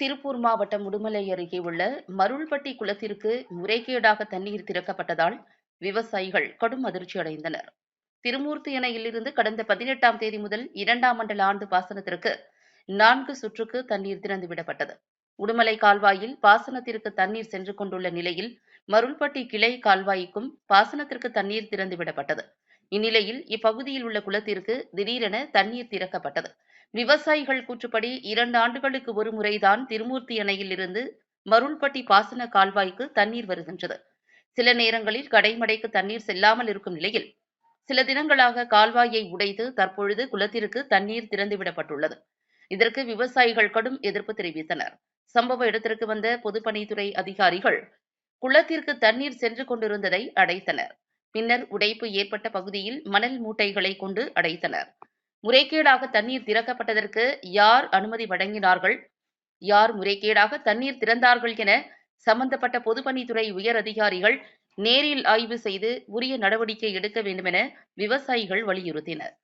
திருப்பூர் மாவட்டம் உடுமலை அருகே உள்ள மருள்பட்டி குளத்திற்கு முறைகேடாக தண்ணீர் திறக்கப்பட்டதால் விவசாயிகள் கடும் அதிர்ச்சி அடைந்தனர். திருமூர்த்தி அணையிலிருந்து கடந்த பதினெட்டாம் தேதி முதல் இரண்டாம் மண்டல ஆண்டு பாசனத்திற்கு நான்கு சுற்றுக்கு தண்ணீர் திறந்துவிடப்பட்டது உடுமலை கால்வாயில் பாசனத்திற்கு தண்ணீர் சென்று கொண்டுள்ள நிலையில் மருள்பட்டி கிளை கால்வாய்க்கும் பாசனத்திற்கு தண்ணீர் திறந்துவிடப்பட்டது இந்நிலையில் இப்பகுதியில் உள்ள குளத்திற்கு திடீரென தண்ணீர் திறக்கப்பட்டது. விவசாயிகள் கூற்றுப்படி இரண்டு ஆண்டுகளுக்கு ஒரு முறைதான் திருமூர்த்தி அணையில் இருந்து மருள்பட்டி பாசன கால்வாய்க்கு தண்ணீர் வருகின்றது. சில நேரங்களில் கடைமடைக்கு தண்ணீர் செல்லாமல் இருக்கும் நிலையில் சில தினங்களாக கால்வாயை உடைத்து தற்பொழுது குளத்திற்கு தண்ணீர் திறந்துவிடப்பட்டுள்ளது. இதற்கு விவசாயிகள் கடும் எதிர்ப்பு தெரிவித்தனர். சம்பவ இடத்திற்கு வந்த பொதுப்பணித்துறை அதிகாரிகள் குளத்திற்கு தண்ணீர் சென்று கொண்டிருந்ததை அடைத்தனர். பின்னர் உடைப்பு ஏற்பட்ட பகுதியில் மணல் மூட்டைகளை கொண்டு அடைத்தனர். முறைகேடாக தண்ணீர் திறக்கப்பட்டதற்கு யார் அனுமதி வழங்கினார்கள்? யார் முறைகேடாக தண்ணீர் திறந்தார்கள் என சம்பந்தப்பட்ட பொதுப்பணித்துறை உயர் அதிகாரிகள் நேரில் ஆய்வு செய்து உரிய நடவடிக்கை எடுக்க வேண்டுமென விவசாயிகள் வலியுறுத்தினர்.